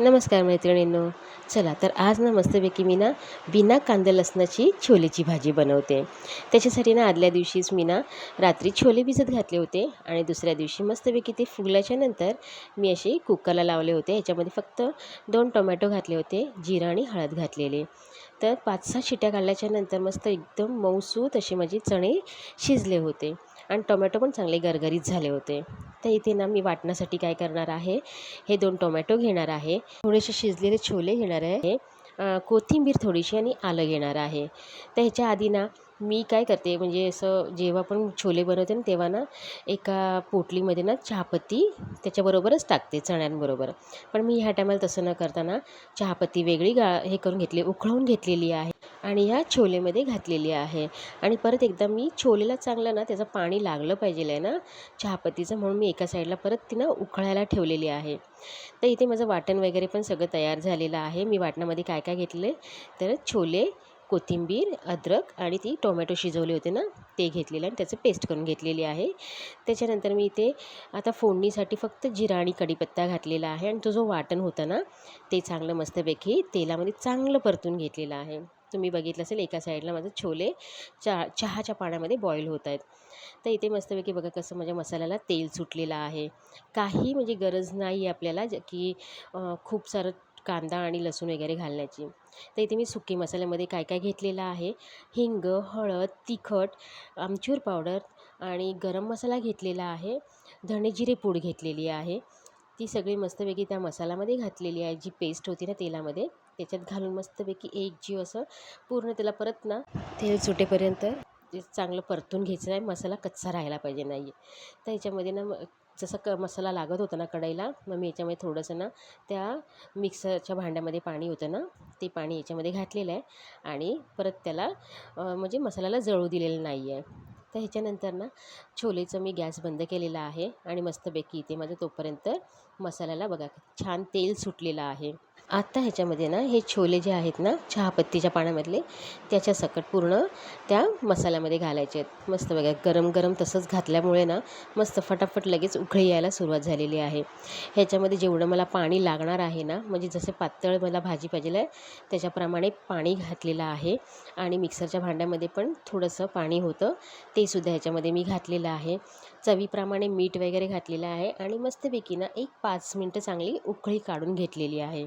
नमस्कार मैत्रिणींनो. चला तर आज ना मस्तपैकी मी ना बिना कांदा लसणाची छोलेची भाजी बनवते. त्याच्यासाठी ना आदल्या दिवशीच मी ना रात्री छोले भिजत घातले होते आणि दुसऱ्या दिवशी मस्तपैकी ते फुगल्याच्या नंतर मी असे कुकरला लावले होते. याच्यामध्ये फक्त दोन टोमॅटो घातले होते जिरा आणि हळद घातलेले. तर पाच सहा शिट्या काढल्याच्या नंतर मस्त एकदम मऊसूत असे माझे चणे शिजले होते. आणि टोमॅटो पण चांगले गरगरीत झाले होते. तर इथे ना मी वाटण्यासाठी काय करणार आहे हे दोन टोमॅटो घेणार आहे. थोडेसे शिजलेले छोले घेणार आहे. कोथिंबीर थोडीशी आणि आलं घेणार आहे. तर ह्याच्या आधी ना मी काय करते म्हणजे असं जेव्हा पण छोले बनवते ना तेव्हा ना एका पोटलीमध्ये ना चहापत्ती त्याच्याबरोबरच टाकते चण्यांबरोबर. पण मी ह्या टायमाला तसं न करताना चहापत्ती वेगळी गा हे करून घेतली उकळवून घेतलेली आहे. आणि ह्या छोलेमध्ये घातलेली आहे. आणि परत एकदा मी छोलेला चांगलं ना त्याचं पाणी लागलं पाहिजे आहे ना चहापत्तीचं म्हणून मी एका साईडला परत तिनं उकळायला ठेवलेली आहे. तर इथे माझं वाटण वगैरे पण सगळं तयार झालेलं आहे. मी वाटणामध्ये काय काय घेतले तर छोले कोथिंबीर अद्रक आणि ती टोमॅटो शिजवले होते ना ते घेतलेलं आणि त्याचं पेस्ट करून घेतलेली आहे. त्याच्यानंतर मी इथे आता फोडणीसाठी फक्त जिरा आणि कढीपत्ता घातलेला आहे आणि तो जो वाटण होता ना ते चांगलं मस्तपैकी तेलामध्ये चांगलं परतून घेतलेलं आहे. तुम्ही बघितलं असेल एका साईडला माझं छोले चा चहाच्या पाण्यामध्ये बॉईल होत आहेत. तर इथे मस्तपैकी बघा कसं माझ्या मसाल्याला तेल सुटलेलं आहे. काही म्हणजे गरज नाही आहे आपल्याला ज की खूप सारं कांदा आणि लसूण वगैरे घालण्याची. तर इथे मी सुकी मसाल्यामध्ये काय काय घेतलेलं आहे? हिंग हळद तिखट आमचूर पावडर आणि गरम मसाला घेतलेला आहे. धणे जिरे पूड घेतलेली आहे. ती सगळी मस्तपैकी त्या मसाल्यामध्ये घातलेली आहे. जी पेस्ट होती ना तेलामध्ये. त्याच्यात घालून मस्तपैकी एक जीव असं पूर्ण त्याला परत ना तेल सुटेपर्यंत. ते चांगलं परतून घ्यायचं आहे मसाला कच्चा राहायला पाहिजे नाही आहे तर ह्याच्यामध्ये ना जसं क मसाला लागत होता ना कढईला मग मी याच्यामध्ये थोडंसं ना त्या मिक्सरच्या भांड्यामध्ये पाणी होतं ना ते पाणी याच्यामध्ये घातलेलं आहे आणि परत त्याला म्हणजे मसाल्याला जळू दिलेलं नाही आहे तर ह्याच्यानंतर ना छोलेचं मी गॅस बंद केलेला आहे आणि मस्तपैकी इथे माझं तोपर्यंत मसाल्याला बघा छान तेल सुटलेलं आहे. आत्ता ह्याच्यामध्ये ना हे छोले जे आहेत ना चहापत्तीच्या पाण्यामधले त्याच्या सकट पूर्ण त्या मसाल्यामध्ये घालायचे आहेत. मस्त बघा गरम गरम तसंच घातल्यामुळे ना मस्त फटाफट लगेच उकळी यायला सुरुवात झालेली आहे. ह्याच्यामध्ये जेवढं मला पाणी लागणार आहे ना म्हणजे जसे पातळ मला भाजी पाहिजे आहे त्याच्याप्रमाणे पाणी घातलेलं आहे. आणि मिक्सरच्या भांड्यामध्ये पण थोडंसं पाणी होतं ते सुद्धा ह्याच्यामध्ये मी घातलेलं आहे. चवीप्रमाणे मीठ वगैरे घातलेलं आहे आणि मस्तपैकी ना एक पाच मिनटं चांगली उकळी काढून घेतलेली आहे.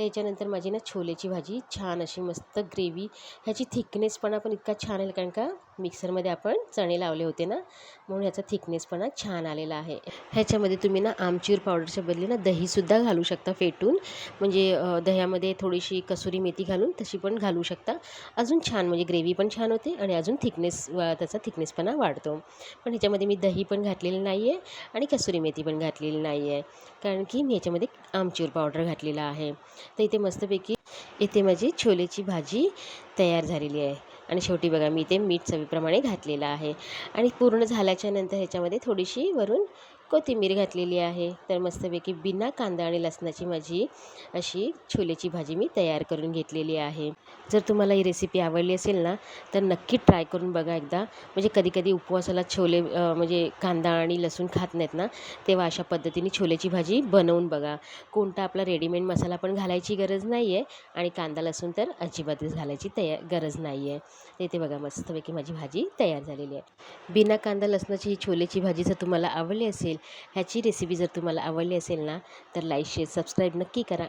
त्याच्यानंतर माझी ना छोलेची भाजी छान अशी मस्त ग्रेव्ही ह्याची थिकनेसपणा पण इतका छान आहे कारण का मिक्सरमध्ये आपण चणे लावले होते ना म्हणून ह्याचा थिकनेसपणा छान आलेला आहे. ह्याच्यामध्ये तुम्ही ना आमचूर पावडरच्या बदली ना दहीसुद्धा घालू शकता फेटून. म्हणजे दह्यामध्ये थोडीशी कसुरी मेथी घालून तशी पण घालू शकता. अजून छान म्हणजे ग्रेव्ही पण छान होते आणि अजून थिकनेस त्याचा थिकनेसपणा वाढतो. पण ह्याच्यामध्ये मी दही पण घातलेलं नाही आहे आणि कसुरी मेथी पण घातलेली नाही आहे कारण की मी ह्याच्यामध्ये आमचूर पावडर घातलेला आहे. तर इथे मस्तपैकी इथे माझी छोलेची भाजी तयार झालेली आहे. आणि शेवटी बघा मी इथे मीठ चवीप्रमाणे घातलेलं आहे. आणि पूर्ण झाल्याच्यानंतर ह्याच्यामध्ये थोडीशी वरून कोथिंबीर घातलेली आहे. तर मस्तपैकी बिना कांदा आणि लसणाची माझी अशी छोलेची भाजी मी तयार करून घेतलेली आहे. जर तुम्हाला ही रेसिपी आवडली असेल ना तर नक्की ट्राय करून बघा एकदा. म्हणजे कधी कधी उपवासाला छोले म्हणजे कांदा आणि लसूण खात नाहीत ना तेव्हा अशा पद्धतीने छोलेची भाजी बनवून बघा. कोणता आपला रेडीमेड मसाला पण घालायची गरज नाही आहे आणि कांदा लसूण तर अजिबातच घालायची तयार गरज नाही आहे ते बघा मस्तपैकी माझी भाजी तयार झालेली आहे. बिना कांदा लसणाची ही छोलेची भाजी जर तुम्हाला आवडली असेल ह्याची रेसिपी जर तुम्हाला आवडली असेल ना तर लाईक शेअर सबस्क्राईब नक्की करा.